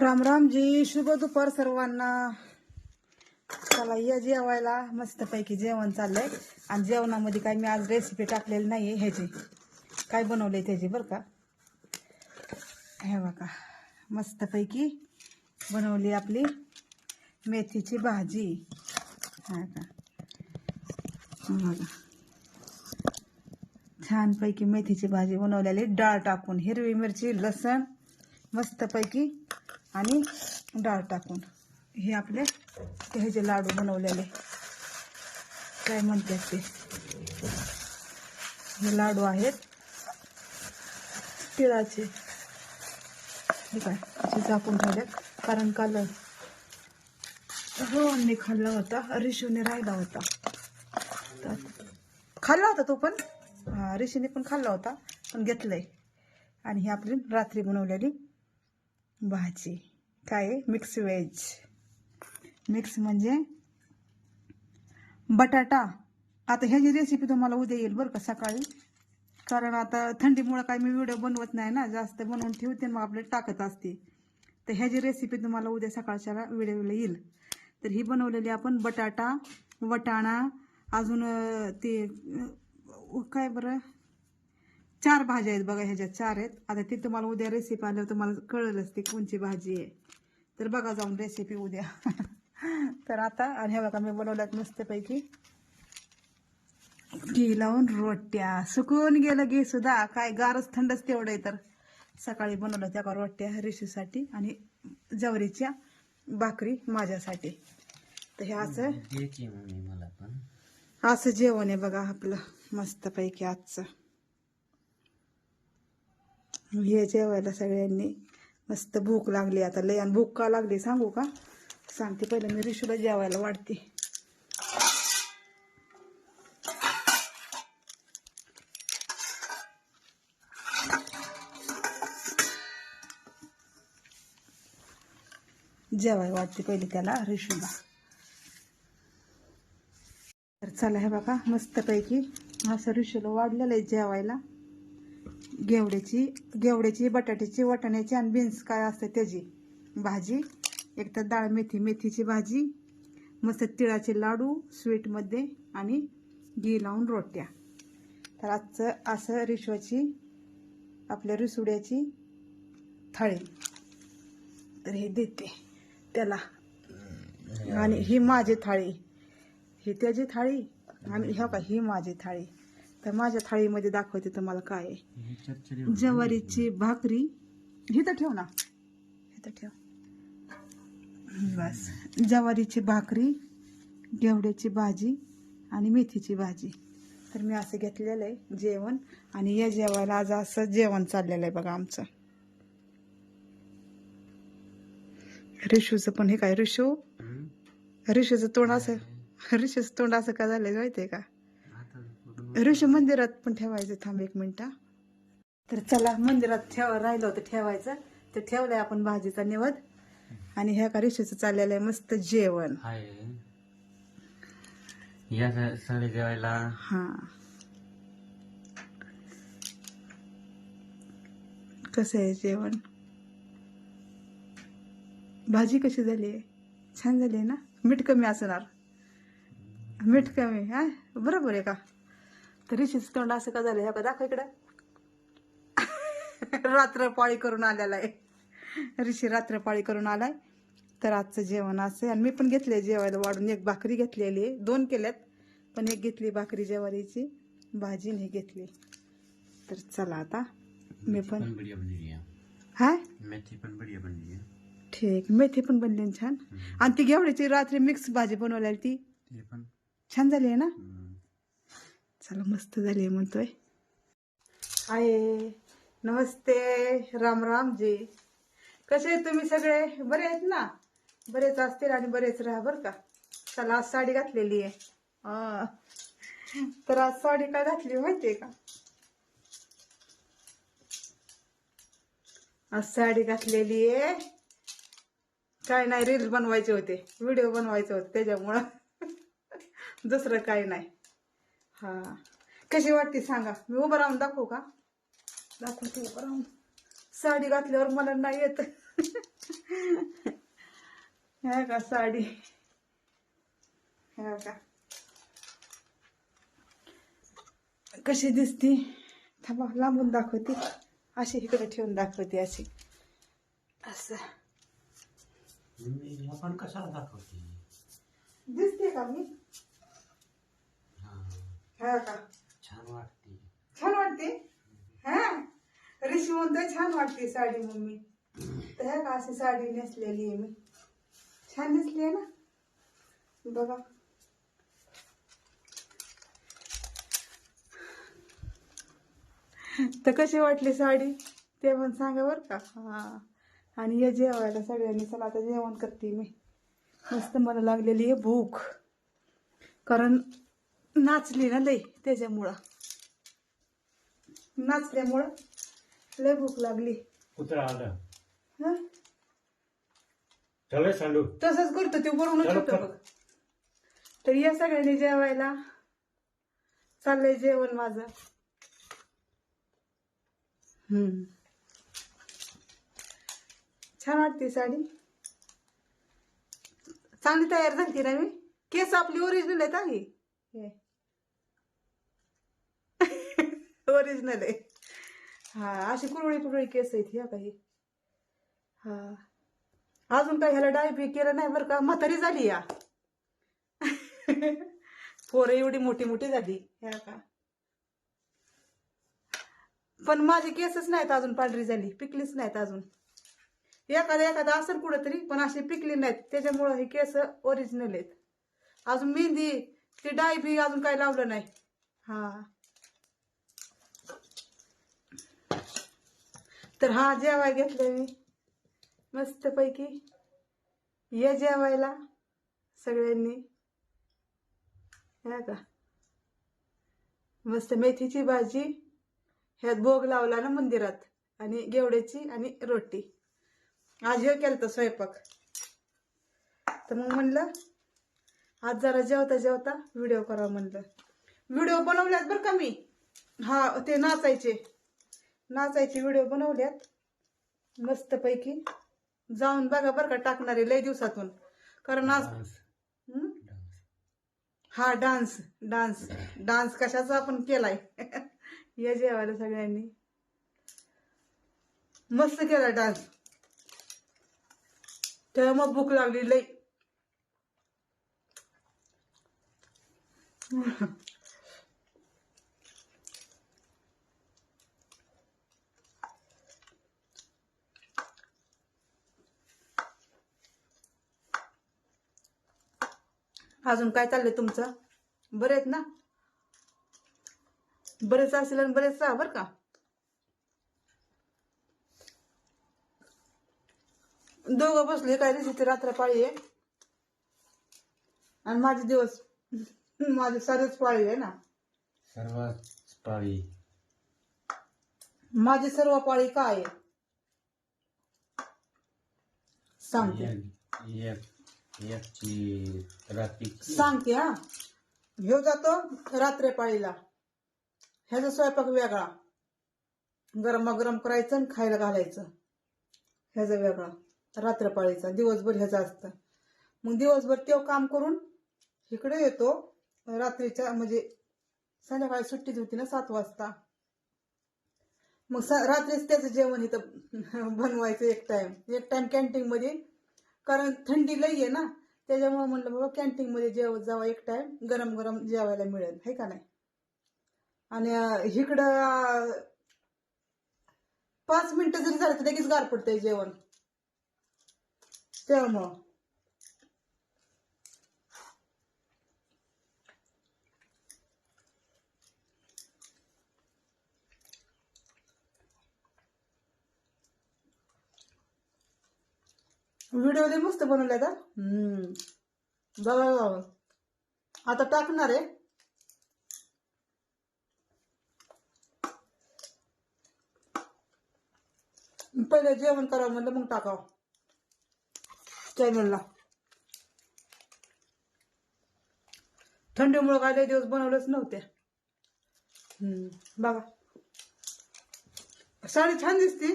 राम रामजी शुभ दुपार सर्वांना. चला या जेवायला मस्तपैकी जेवण चाललंय. आणि जेवणामध्ये काय मी आज रेसिपी टाकलेली नाही ह्याची. काय बनवलंय त्याची बरं का? हे बघा मस्तपैकी बनवली आपली मेथीची भाजी. हा का? बघा. छानपैकी मेथीची भाजी बनवलेली डाळ टाकून हिरवी मिरची लसण मस्तपैकी आणि डाळ टाकून. हे आपले ते ह्याचे लाडू बनवलेले. काय म्हणतात ते? हे लाडू आहेत तिळाचे. हे काय? असे झाकून ठेवलेत. कारण काल रोहनने खाल्ला होता रिशूने राहिला होता. तर खाल्ला होता तो पण. ऋषीने पण खाल्ला होता पण घेतलंय. आणि ही आपली रात्री बनवलेली भाजी. काय? मिक्स व्हेज मिक्स म्हणजे बटाटा. आता ह्याची रेसिपी तुम्हाला उद्या येईल बरं का सकाळी. कारण आता थंडीमुळं काय मी व्हिडिओ बनवत नाही ना जास्त बनवून ठेवते मग आपले टाकत असते. तर ह्याची रेसिपी तुम्हाला उद्या सकाळच्या व्हिडिओला येईल. तर ही बनवलेली आपण बटाटा वटाणा अजून ते काय बरं? चार भाज्या आहेत बघा ह्याच्यात चार आहेत. आता ते तुम्हाला उद्या रेसिपी आल्यावर तुम्हाला कळलंच ते कोणची भाजी आहे. तर बघा जाऊन रेसिपी उद्या. तर आता आणि हे बघा मी बनवल्यात मस्तपैकी घी लावून रोट्या. सुकून गेलं घी सुद्धा. काय गारच थंडच तेवढं आहे तर. सकाळी बनवलं त्या का रोट्या रिशीसाठी आणि जवरीच्या भाकरी माझ्यासाठी. तर हे असं असं जेवण आहे बघा आपलं. मस्तपैकी आजचं. हे जेवायला सगळ्यांनी मस्त भूक लागली आता. लय आणि भूक का लागली सांगू का? सांगते पहिलं मी रिशूला जेवायला वाढते. जेवाय वाटते पहिले त्याला रिशूला. तर चला हे बघा मस्तपैकी असं ऋषूला वाढलेलं आहे जेवायला. गेवड्याची गेवड्याची बटाट्याची वाटाण्याची आणि बीन्स काय असतं त्याची? भाजी. एक तर डाळ मेथी मेथीची भाजी मस्त तिळाचे लाडू स्वीटमध्ये आणि घी लावून रोट्या. तर आजचं असं रिश्वाची आपल्या रिसुड्याची थाळी. तर हे देते त्याला. आणि ही माझी थाळी. ही त्याची थाळी आणि ह्या का ही माझी थाळी. तर माझ्या थाळीमध्ये दाखवते तुम्हाला काय आहे. ज्वारीची भाकरी. हे तर ठेव ना. हे तर ठेव. बस. ज्वारीची भाकरी घेवड्याची भाजी आणि मेथीची भाजी. तर मी असं घेतलेलं आहे जेवण आणि या जेवायला आज असं जेवण चाललेलं आहे बघा आमचं. रिशूचं पण हे काय रिशू. रिशूचं तोंड असं रिशूचं तोंड असं का झालंय माहितीये का? आता कुठं ऋषी मंदिरात पण ठेवायचं थांब एक मिनिट. तर चला मंदिरात ठेव राहिलं होतं ठेवायचं. तर ठेवलंय आपण भाजीचा निवद आणि ह्या का ऋषीचं चाललेलं आहे मस्त जेवण. हाय. या स- सगळे जेवायला. हा. कसं आहे जेवण? भाजी कशी झाली आहे? छान झाली आहे ना? मीठ कमी असणार. मीठ कमी हा? बरोबर आहे का? तर ऋषीचं तोंड असं का झालं ह्या का दाखव इकडं. रात्र पाळी करून आलेला आहे ऋषी रात्र पाळी करून आलाय. तर आजचं जेवण असं आहे. आणि मी पण घेतले जेवायला वाढून. एक भाकरी घेतलेली आहे. दोन केल्यात. पण एक घेतली भाकरी ज्वारीची. भाजी नाही घेतली. तर चला आता. मी पण हाय मेथी पण बढिया बनली ठीक. मेथी पण बनली छान. आणि ती घेवड्याची रात्री मिक्स भाजी बनवलेली ती. छान झाली आहे ना. चला मस्त झाली आहे म्हणतोय. हाय. नमस्ते. राम राम जी कसे आहेत तुम्ही सगळे? बरे आहेत ना? बरेच असतील आणि बरेच राहा बरं का? चला आज साडी घातलेली आहे. तर आज साडी का घातली माहितीये का? आज साडी घातलेली आहे. काय नाही रील्स बनवायचे होते. व्हिडिओ बनवायचे होते त्याच्यामुळं. दुसरं काही नाही. हा. कशी वाटते सांगा. मी उभं राहून दाखवू का? दाखवते उभं राहून. साडी घातल्यावर मला नाही येत. ह्या का साडी? ह्या का? कशी दिसती? थांबा लांबून दाखवते. अशी इकडे ठेवून दाखवते अशी. असं. दिसते का मी? का? छान वाटते. छान वाटते? हा? ऋषी म्हणतोय छान वाटते साडी मम्मी. तर ह्या का अशी साडी नेसलेली आहे मी? छान नेसली आहे ना? बघा. तर कशी वाटली साडी? ते पण सांगा बरं का. हा. आणि हे जेवायला सगळ्यांनी चला आता जेवण करते मी. मस्त मला लागलेली आहे भूक. कारण नाचली ना लई त्याच्यामुळं. नाचल्यामुळं लय भूक लागली. कुत्रा आलं. हं? चल सांडू. तसंच करतो ते बरोबर चला, चला. बघ. तर या सगळ्यांनी जेवायला. चाललंय जेवण माझं. हम्म. छान वाटते साडी. चांगली तयार झाली ना मी? केस आपली ओरिजिनल आहेत आहे ओरिजिनल आहे. हा अशी कुरळी कुरळी केस आहेत ह्या काही. हा. अजून काही ह्याला डाय बी केलं नाही बरं का? म्हातारी झाली या. पोरं एवढी मोठी मोठी झाली. ह्या का? पण माझे केसच नाहीत अजून पांढरी झाली. पिकलीच नाहीत अजून. एखादा एखादा असेल कुठंतरी पण अशी पिकली नाहीत. त्याच्यामुळं हे केस ओरिजिनल आहेत. अजून मेहंदी ते डाय बी अजून काही लावलं नाही. हा. तर हा जेवाय घेतलं मी. मस्तपैकी. ये जेवायला सगळ्यांनी. का मस्त मेथीची भाजी. ह्यात भोग लावला ना मंदिरात. आणि गेवड्याची आणि रोटी. आज हे केलं स्वयंपाक. तर मग म्हणलं आज जरा जेवता जेवता व्हिडिओ करावा म्हणलं. व्हिडिओ बनवल्यात बरं का मी? हा ते नाचायचे. नाचायचे व्हिडिओ बनवल्यात मस्तपैकी. जाऊन बघा बरं का टाकणारे लय दिवसातून. कारण आज हं? हा डान्स. डान्स. डान्स कशाचा आपण केलाय? या जेवायला सगळ्यांनी. मस्त केला डान्स. तेव्हा मग भूक लागली लई. अजून काय चाललंय तुमचं? बरे आहेत ना? बरेच असेल आणि बरेच बरं का? दोघं बसले काय दिवशी रात्र पाळी आहे? आणि माझे दिवस माझे सारेच पाळी आहे ना? सर्वात पाळी. माझी सर्व पाळी काय आहे? सांगते. एक याची एकची सांगते हा. ह्यो जातो रात्री पाळीला. ह्याचा स्वयंपाक वेगळा. गरमागरम करायचं आणि खायला घालायचं. ह्याचा वेगळा. रात्रपाळीचा दिवसभर ह्याचा असतं. मग दिवसभर तो काम करून इकडे येतो. रात्रीच्या म्हणजे संध्याकाळी सुट्टीच होती ना सात वाजता. मग स- रात्रीच त्याचं जेवण इथं बनवायचं एक टाइम एक टाइम कॅन्टीन मध्ये कारण थंडी लई आहे ना त्याच्यामुळे म्हणलं बाबा कॅन्टीन मध्ये जेव जावं एक टाइम गरम गरम जेवायला मिळेल हे का नाही? आणि इकडं पाच मिनिटं जरी झालं तर लगेच गार पडतंय जेवण. त्यामुळं. व्हिडिओ लय मस्त बनवलाय का? हम्म. बघा. बघा. आता टाकणार आहे. पहिले जेवण करावं म्हणलं मग टाकावं. चॅनलला थंडीमुळे काय दिवस बनवलंच नव्हते. हम्म. बघा. साडी छान दिसते.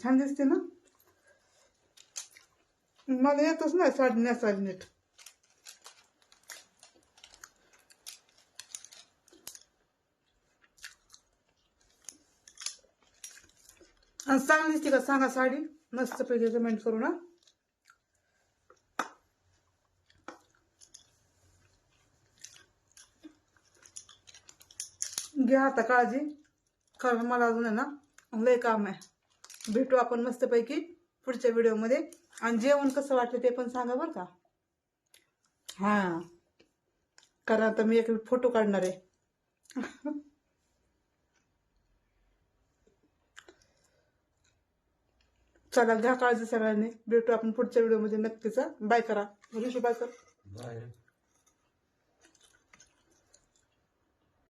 छान दिसते ना? मला येतच नाही साडी नेसायला नीट आणि चांगली दिसते का सांगा साडी मस्त पैकी कमेंट करू ना घ्या आता काळजी कारण मला अजून आहे ना लय काम आहे भेटू आपण मस्तपैकी पुढच्या व्हिडिओमध्ये आणि जेवण कसं वाटलं ते पण सांगा बरं का. हां. कारण आता मी एक फोटो काढणार आहे. चला घ्या काळजी सगळ्यांनी. भेटू आपण पुढच्या व्हिडिओमध्ये. नक्कीच बाय करा. ऋषी बाय कर. बाय